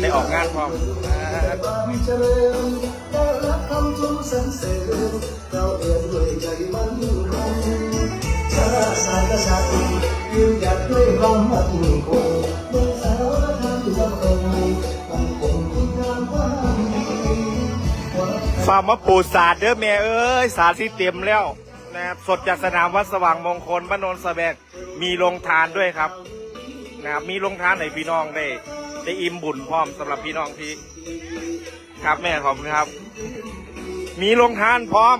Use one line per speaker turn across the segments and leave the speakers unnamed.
ได้ออกงานพร้อม
ความเจริญได้รับคำชมสรรเสริญเราเอื้อนด้วยใจมั่นคงชาติศาสตร์ชาติยืนหยัดด้วยความมั่นคงเมื่อสาวธรรมดำรงมันคงคุณงามความดีความ
ฟาร์มมาปูศาสเด้อแม่เอ้ยศาสี่เต็มแล้ว นะครับสดจากสนามวัดสว่างมงคลบ้านโนนสะแบกมีโรงทานด้วยครับนะครับมีโรงทานให้พี่น้องได้ได้อิ่มบุญพร้อมสำหรับพี่น้องที่ ครับแม่ขอบคุณครับ มีโรงทานพร้อม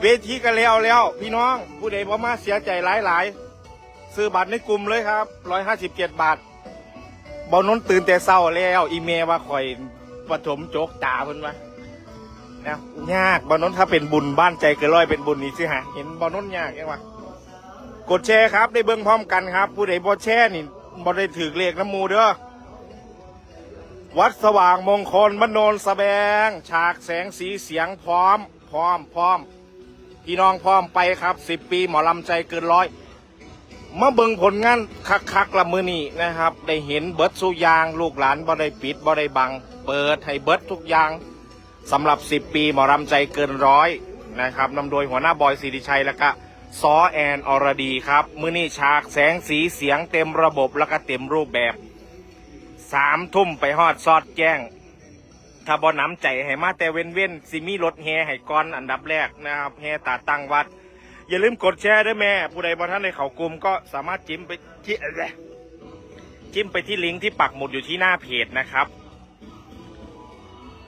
เวทีก็แล้วแล้ว พี่น้องผู้ใดพอมาเสียใจหลายหลายๆซื้อบัตรในกลุ่มเลยครับร้อยห้าสิบเจ็ดบาทบอลนนตื่นแต่เศร้าแล้ว อีเมลว่าคอยปฐมโจกตาเพิ่นว่า นะยากบอลนนถ้าเป็นบุญบ้านใจเกินร้อยเป็นบุญนี่สิฮะเห็นบอลนนยากยังวะกดแชร์ครับได้เบิ่งพร้อมกันครับ ผู้ใดบอแชร์นี่บอได้ถือเลขน้ำมูเด้อวัดสว่างมงคลมโนนสแบง ฉากแสงสีเสียงพร้อม พร้อมพร้อมพี่น้องพร้อมไปครับสิบปีหมอลำใจเกินร้อยมาเบิ่งผลงานคักๆละมือนี่นะครับ ได้เห็นเบิร์ดสุอยาง ลูกหลานบ่ได้ปิดบ่ได้บัง เปิดให้เบิร์ดทุกอย่าง สำหรับ 10 ปีหมอรำใจเกินร้อยนะครับนำโดยหัวหน้าบอยสิริชัยแล้วก็ซอแอนอรดีครับ มือนี่ฉากแสงสีเสียงเต็มระบบแล้วก็เต็มรูปแบบสามทุ่มไปฮอดซอดแจ้ง ถ้าบอน้ำใจให้มาแต่เว้นเว้นๆสิมีรถแห่ให้ก่อนอันดับแรกนะครับแห่ตาตั้งวัด อย่าลืมกดแชร์ด้วยแม่ ผู้ใดบอท่านในเขากลุ่มก็สามารถจิ้มไปที่จิ้มไปที่ลิงก์ที่ปักหมุดอยู่ที่หน้าเพจนะครับ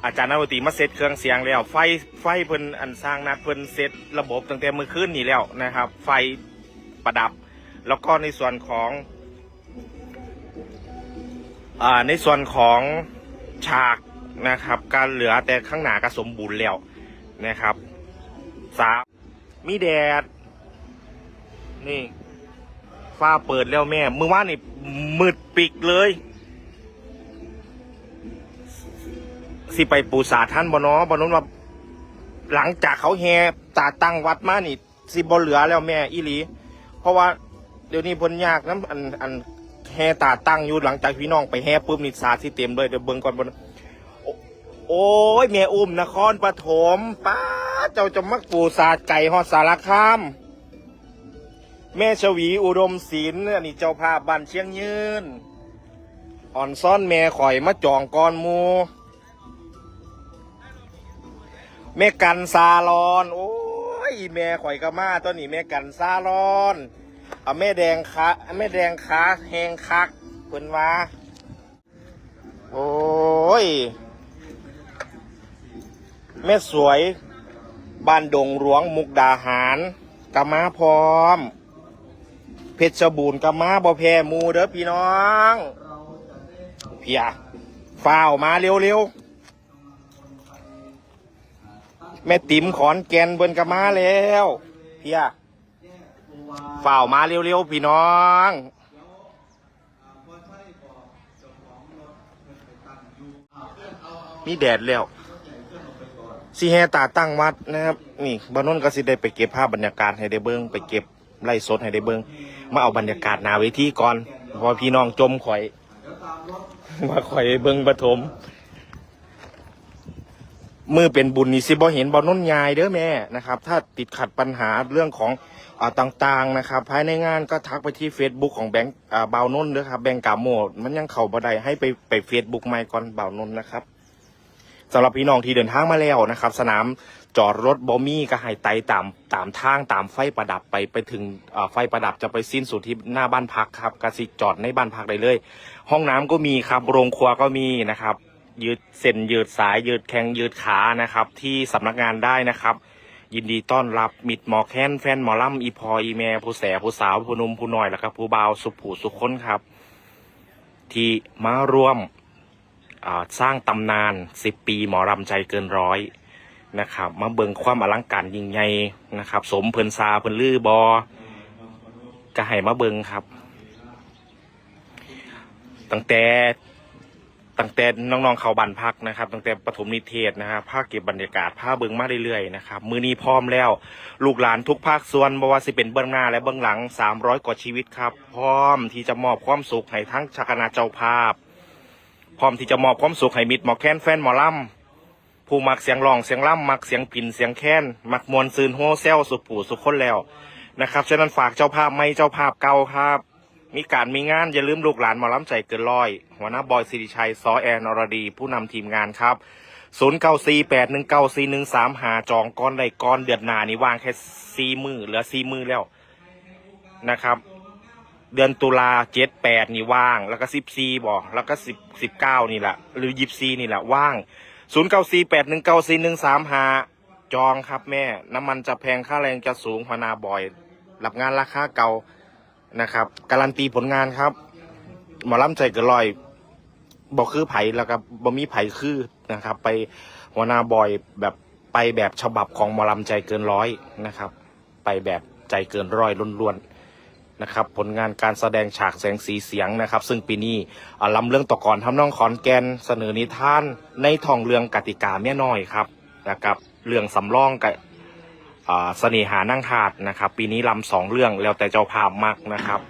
อาจารย์นวตีมาเซตเครื่องเสียงแล้ว ไฟไฟเพิ่นอันสร้างนัดเพิ่นเซตระบบตั้งแต่มือคืนนี่แล้วนะครับ ไฟประดับ แล้วก็ในส่วนของอ่าในส่วนของฉากนะครับ การเหลือแต่ข้างหน้าก็สมบูรณ์แล้วนะครับสามมีแดด นี่ ฟ้าเปิดแล้วแม่ มือว่านี่มืดปิกเลย สิไปปูสาท่านบ่เนาะบ่นั้นว่า หลังจากเขาแห่ตาตั้งวัดมานี่ สิบเหลือแล้วแม่อีหลี เพราะว่าเดี๋ยวนี้พิ่นยากนํอันอันแห่ตาตั้งอยู่หลังจากพี่น้องไปแห่ปุ๊บนี่สาที่เต็มเลยเดี๋ยวเบิ่งก่อนบ่โอโอ้ยแม่อุ้มนครปฐมป้าเจ้าจะมักปูสาไก่ฮอดสารคามแม่ชวีอุดมศิลป์อันนี้เจ้าภาพบ้านเชียงยืน อ่อนซ่อนแม่ข่อยมาจองกอนมู แม่กันซาลอน โอ้ยแม่ข่อยกะมาตัวนี้แม่กันซาลอนเอาแม่แดงขาแม่แดงขาแหงคักเพิ่นว่าโอ้ย แม่สวยบ้านดงหลวงมุกดาหารกะมาพร้อม เพชรบูรณ์กะมาบ่แพ้มูเด้อพี่น้อง เพียฝ้าวมาเร็วๆ แม่ติ๋มขอนแก่นเบิ่นกะมาแล้วเพียฝ่าวมาเร็วๆพี่น้องมีแดดแล้วสีแฮตาตั้งวัดนะครับ นี่บานนก็สิได้ไปเก็บภาพบรรยากาศให้ได้เบิ้งไปเก็บไล่สดให้ได้เบิ้งมาเอาบรรยากาศนาเวทีก่อนพอพี่น้องจมข่อย มาข่อยเบิ้งปฐม มือเป็นบุญนี่สิบ่เห็นบ่น้นยายเด้อแม่นะครับ ถ้าติดขัดปัญหาเรื่องของอต่างๆนะครับ ภายในงานก็ทักไปที่ Facebook ของแบงค์อ่าบ่าวนนท์เด้อครับแบงค์กาโมดมันยังเข้าบ่ได้ให้ไปไป Facebook ใหม่ก่อนบ่าวนนนะครับสำหรับพี่น้องที่เดินทางมาแล้วนะครับ สนามจอดรถบอมี่ก็ให้ไต่ตามตามทางตามไฟประดับไปไปถึงไฟประดับจะไปสิ้นสุดที่หน้าบ้านพักครับกสิจอดในบ้านพักได้เลย ห้องน้ำก็มีครับโรงครัวก็มีนะครับ ยืดเส้นยืดสายยืดแข้งยืดขานะครับ ที่สำนักงานได้นะครับ ยินดีต้อนรับมิดหมอแค้นแฟนหมอลำอีพออีแม่ผู้แสผู้สาวผู้นุ่มผู้หน้อยแล้วก็ผู้เบาสุผู้สุขคนครับ ที่มาร่วมสร้างตำนานสิบปีหมอรำใจเกินร้อยนะครับ มาเบิ่งความอลังการยิ่งใหญ่นะครับ สมเพิ่นซาเพิ่นลือบอก็ให้มาเบิ่งครับ ตั้งแต่ ตั้งแต่น้องๆเขาบันพักนะครับตั้งแต่ปฐมนิเทศนะครับภาคเก็บบรรยากาศภาคเบิงมาเรื่อยๆนะครับมือนี้พร้อมแล้ว ลูกหลานทุกภาคส่วนบ่ว่าสิเป็นเบื้องหน้าและเบื้องหลัง 300 กว่าชีวิตครับ พร้อมที่จะมอบความสุขให้ทั้งชาคณะเจ้าภาพ พร้อมที่จะมอบความสุขให้มิตรหมอแค้นแฟนหมอลำผู้มักเสียงร้องเสียงล่ำมักเสียงปิ่นเสียงแค้นมักมวนซืนโฮเซลสุขผู้สุขคนแล้วนะครับฉะนั้นฝากเจ้าภาพไม่เจ้าภาพเก่าครับ มีการมีงานอย่าลืมลูกหลานมอลำใจเกินร้อย หัวหน้าบอยสิริชัยซอแอนอรดี ผู้นำทีมงานครับ 0 9 4 8 1 9 4 1 3หาจองก้อนใดก้อนเดือนหนานี่ว่างแค่สี่มือเหลือสี่มือแล้วนะครับ เดือนตุลาเจ็ดแปดนี่ว่าง แล้วก็สิบสี่บอกแล้วก็สิบสิบเก้านี่แหละหรือยิบซีนี่แหละว่างศูนย์เก้าสี่แปดหนึ่งเก้าสี่หนึ่งสามหาจองครับแม่ น้ำมันจะแพงค่าแรงจะสูงหัวหนาบอยรับงานราคาเก่า นะครับ การันตีผลงานครับ หมอลำใจเกินร้อยบอกคือไผ่แล้วก็บ่มีไผ่คือนะครับ ไปหัวหนาบอยแบบไปแบบฉบับของหมอลำใจเกินร้อยนะครับ ไปแบบใจเกินร้อยล้วนๆนะครับ ผลงานการแสดงฉากแสงสีเสียงนะครับ ซึ่งปีนี้อ่าลำเรื่องต่อก่อนทำน้องขอนแกนเสนอนิทานในทองเรื่องกติกาแม่น้อยครับนะครับ เรื่องสำรองกับอ่ เสน่หานั่งถาดนะครับ ปีนี้ลำสองเรื่องแล้วแต่เจ้าภาพมากนะครับ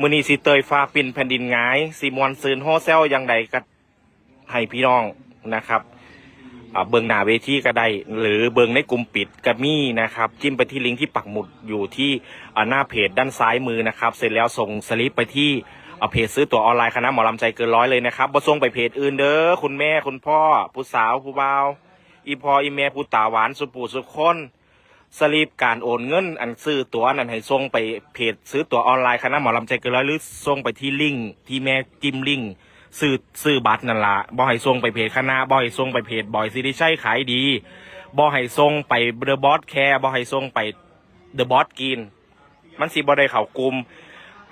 มือนีสีเตยฟ้าปินแผ่นดินงายซีมวนซืนโฮเซลยังใดก็ให้พี่น้องนะครับเบิงหน้าเวทีก็ได้ หรือเบิงในกลุ่มปิดก็มีนะครับ จิ้มไปที่ลิงก์ที่ปักหมุดอยู่ที่หน้าเพจด้านซ้ายมือนะครับ เสร็จแล้วส่งสลิปไปที่เพจซื้อตั๋วออนไลน์คณะหมอลำใจเกินร้อยเลยนะครับบ่ส่งไปเพจอื่นเด้อคุณแม่คุณพ่อผู้สาวผู้บ่าวอีพออีแม่ผู้ตาหวานสุปูสุคน สลิปการโอนเงินอันซื้อตั๋วนั้นให้ส่งไปเพจซื้อตั๋วออนไลน์คณะหมอลำใจเกินร้อยหรือส่งไปที่ลิงก์ที่แม่จิ้มลิงก์ซื้อซื้อบัตรนั่นละบอให้ส่งไปเพจคณะบอให้ส่งไปเพจบอยซิริชัยขายดีบอให้ส่งไปเดอะบอสแคร์บอให้ส่งไปเดอะบอสกินมันสิบอได้เข่ากลุ่ม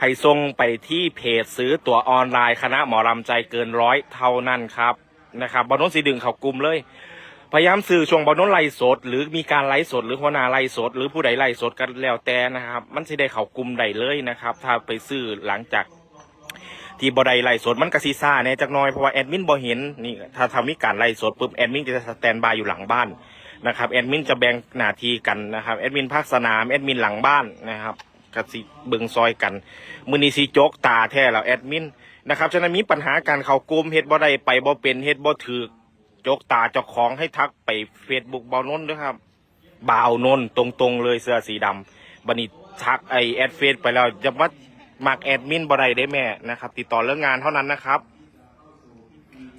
ให้ส่งไปที่เพจซื้อตั๋วออนไลน์คณะหมอลำใจเกินร้อยเท่านั้นครับนะครับบอลนนสีดึงเข่ากลุ่มเลย พยายามสื่อช่วงบอลน้นไล่สด หรือมีการไล่สด หรือหัวหน้าไล่สด หรือผู้ใดไล่สดกันแล้วแต่นะครับ มันสิได้เข่ากลุ่มใดเลยนะครับ ถ้าไปซื้อหลังจากที่บอดไล่สดมันกะซีซ่าแหน่จักน้อยเพราะว่าแอดมินบอเห็นนี่ถ้าทำมีการไล่สดปุ๊บแอดมินจะสแตนบายอยู่หลังบ้านนะครับแอดมินจะแบ่งหน้าที่กันนะครับแอดมินภาคสนามแอดมินหลังบ้านนะครับกะสิเบิงซอยกันมือนีซีโจกตาแท้แล้วแอดมินนะครับฉะนั้นมีปัญหาการเข้ากลุ่มเฮ็ดบ่ไดไปบ่เป็นเฮ็ดบ่ถือ จกตาเจ้าของให้ทักไปเฟซบุ๊กเบาโนนด้วยครับบ่าวนนตรงๆเลยเสื้อสีดำบันนี้ทักไอแอดเฟซไปแล้วจะว่ามักแอดมินบไดได้แม่นะครับ ติดต่อเรื่องงานเท่านั้นนะครับ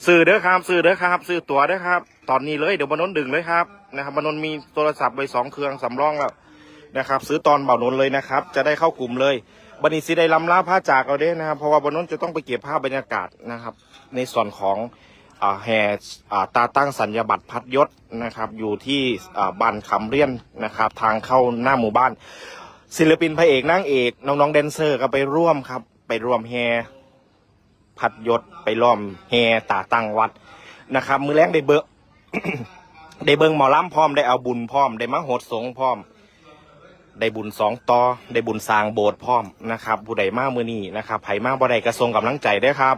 สื่อเด้อครับ สื่อเด้อครับ สื่อตั๋วเด้อครับ ตอนนี้เลยเดี๋ยวบานนท์ดึงเลยครับนะครับบานนท์มีโทรศัพท์ไปสองเครื่องสำรองแล้วนะครับ ซื้อตอนเบานนท์เลยนะครับ จะได้เข้ากลุ่มเลยบันนี้สิได้ลำลาผ้าจากเอาเด้นะครับเพราะว่าบานนท์จะต้องไปเก็บภาพบรรยากาศนะครับ ในส่วนของ แห่อ่าตาตั้งสัญญาบัตรพัดยศนะครับ อยู่ที่อ่าบ้านคำเรียนนะครับ ทางเข้าหน้าหมู่บ้าน ศิลปินพระเอกนางเอกน้องๆแดนเซอร์ก็ไปร่วมครับ ไปร่วมแฮพัดยศไปร่วมแฮตาตั้งวัดนะครับ มือแรงได้เบิกได้เบิงหมอลำพร้อมได้เอาบุญพร้อม ได้มาโหดสงพร้อม ได้บุญสองต่อได้บุญสร้างโบสถ์พร้อมนะครับผู้ใดมากมือนี้นะครับไผ่มากบ่ได้กระทรงกำลังใจเด้ครับ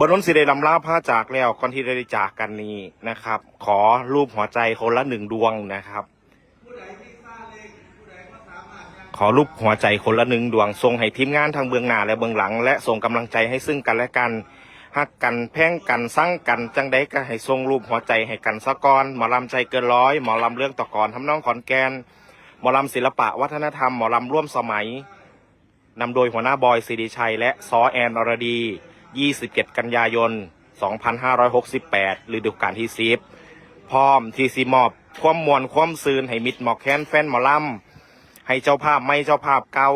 บนนนสิได้ลำลาผ้าจากแล้วก่อนที่ได้จากกันนี้นะครับ ขอรูปหัวใจคนละหนึ่งดวงนะครับ ขอรูปหัวใจคนละหนึ่งดวงส่งให้ทีมงานทางเบื้องหน้าและเบื้องหลัง และส่งกำลังใจให้ซึ่งกันและกันฮักกันแพ่งกันสั่งกันจังใดก็ให้ส่งรูปหัวใจให้กันสะกอนหมอลำใจเกินร้อยหมอลำเรื่องตะกอนทำน้องขอนแกนหมอลำศิลปะวัฒนธรรมหมอลำร่วมสมัยนำโดยหัวหน้าบอยสิริชัย และซอแอนอรดี 27 กันยายน 2568ฤดูกาลที่10พร้อมที่สิมอบความมวลความซืนให้มิตรหมอกแคนแฟนหมอลำให้เจ้าภาพไม่เจ้าภาพเก่า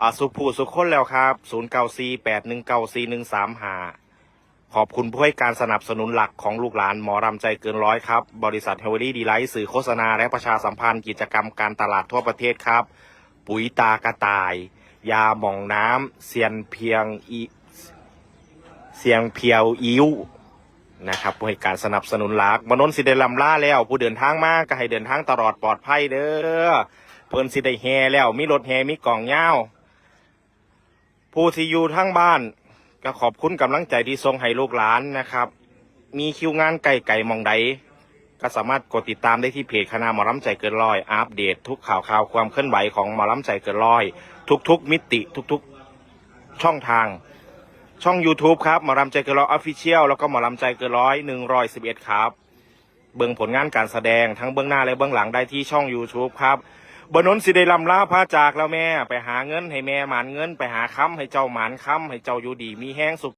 อ่าสุขผู้สุขคนแล้วครับ 0 9 4 8 1 9 4 1 3 5 ขอบคุณผู้ให้การสนับสนุนหลักของลูกหลานหมอรำใจเกินร้อยครับ บริษัทเฮเวอรี่ดีไลท์สื่อโฆษณาและประชาสัมพันธ์กิจกรรมการตลาดทั่วประเทศครับ ปุ๋ยตากระต่าย ยาหม่องน้ำเสียนเพียงอี เสียงเพียวอิ้วนะครับผู้ให้การสนับสนุนหลักบนนสิได้ลำล่าแล้ว ผู้เดินทางมากก็ให้เดินทางตลอดปลอดภัยเด้อเพิ่นสิได้แฮแล้ว มีรถแฮมีกล่องยาผู้ที่อยู่ทั้งบ้าน ก็ขอบคุณกำลังใจที่ส่งให้ลูกหลานนะครับ มีคิวงานไก่ไก่มองใดก็สามารถกดติดตามได้ที่เพจคณะหมอลำใจเกินร้อย อัปเดต ทุกข่าวข่าวความเคลื่อนไหวของหมอลำใจเกินร้อย ทุกๆมิติทุกๆช่องทาง ช่อง YouTube ครับหมอลำใจเกินร้อยออฟฟิเชียลแล้วก็หมอลำใจเกินร้อยหนึ่งร้อยสิบเอ็ดครับ เบื้องผลงานการแสดงทั้งเบื้องหน้าและเบื้องหลังได้ที่ช่อง YouTube ครับบนนนสิได้ลำลาพระจากแล้วแม่ ไปหาเงินให้แม่หมานเงิน ไปหาค้ำให้เจ้าหมานค้ำให้เจ้าอยู่ดีมีแห้งสุข